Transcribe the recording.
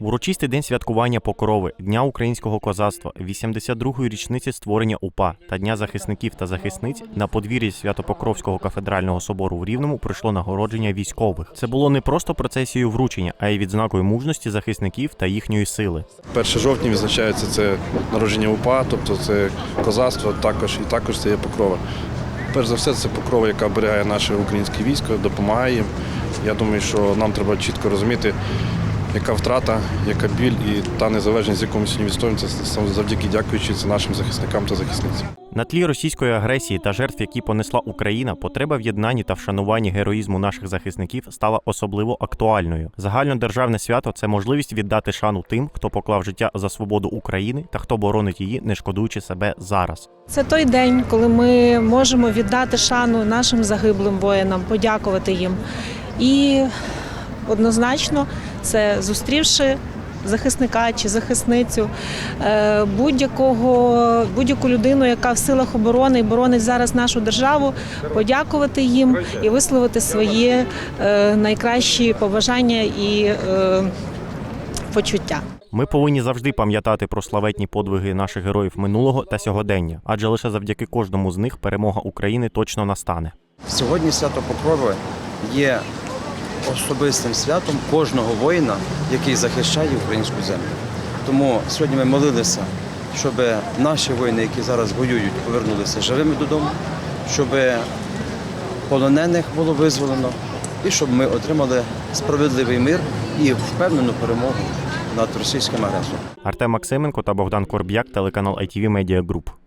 В урочистий день святкування Покрови, Дня українського козацтва, 82-ї річниці створення УПА та Дня захисників та захисниць на подвір'ї Свято-Покровського кафедрального собору в Рівному пройшло нагородження військових. Це було не просто процесією вручення, а й відзнакою мужності захисників та їхньої сили. 1 жовтня відзначається це народження УПА, тобто це козацтво також і також це є покрова. Перш за все, це покрова, яка оберігає наше українське військо, допомагає їм. Я думаю, що нам треба чітко розуміти, яка втрата, яка біль і та незалежність, з яку ми сьогодні відстоюємо, це саме завдяки дякуючи це нашим захисникам та захисницям. На тлі російської агресії та жертв, які понесла Україна, потреба в єднанні та вшануванні героїзму наших захисників стала особливо актуальною. Загальнодержавне свято це можливість віддати шану тим, хто поклав життя за свободу України та хто боронить її, не шкодуючи себе зараз. Це той день, коли ми можемо віддати шану нашим загиблим воїнам, подякувати їм. І однозначно, це зустрівши захисника чи захисницю, е, будь-якого, будь-яку людину, яка в силах оборони і боронить зараз нашу державу, подякувати їм і висловити свої е, найкращі побажання і е, почуття. Ми повинні завжди пам'ятати про славетні подвиги наших героїв минулого та сьогодення, адже лише завдяки кожному з них перемога України точно настане. Сьогодні свято Покрови є особистим святом кожного воїна, який захищає українську землю. Тому сьогодні ми молилися, щоб наші воїни, які зараз воюють, повернулися живими додому, щоб полонених було визволено і щоб ми отримали справедливий мир і впевнену перемогу над російським агресором. Артем Максименко та Богдан Корб'як, телеканал ITV Media Group.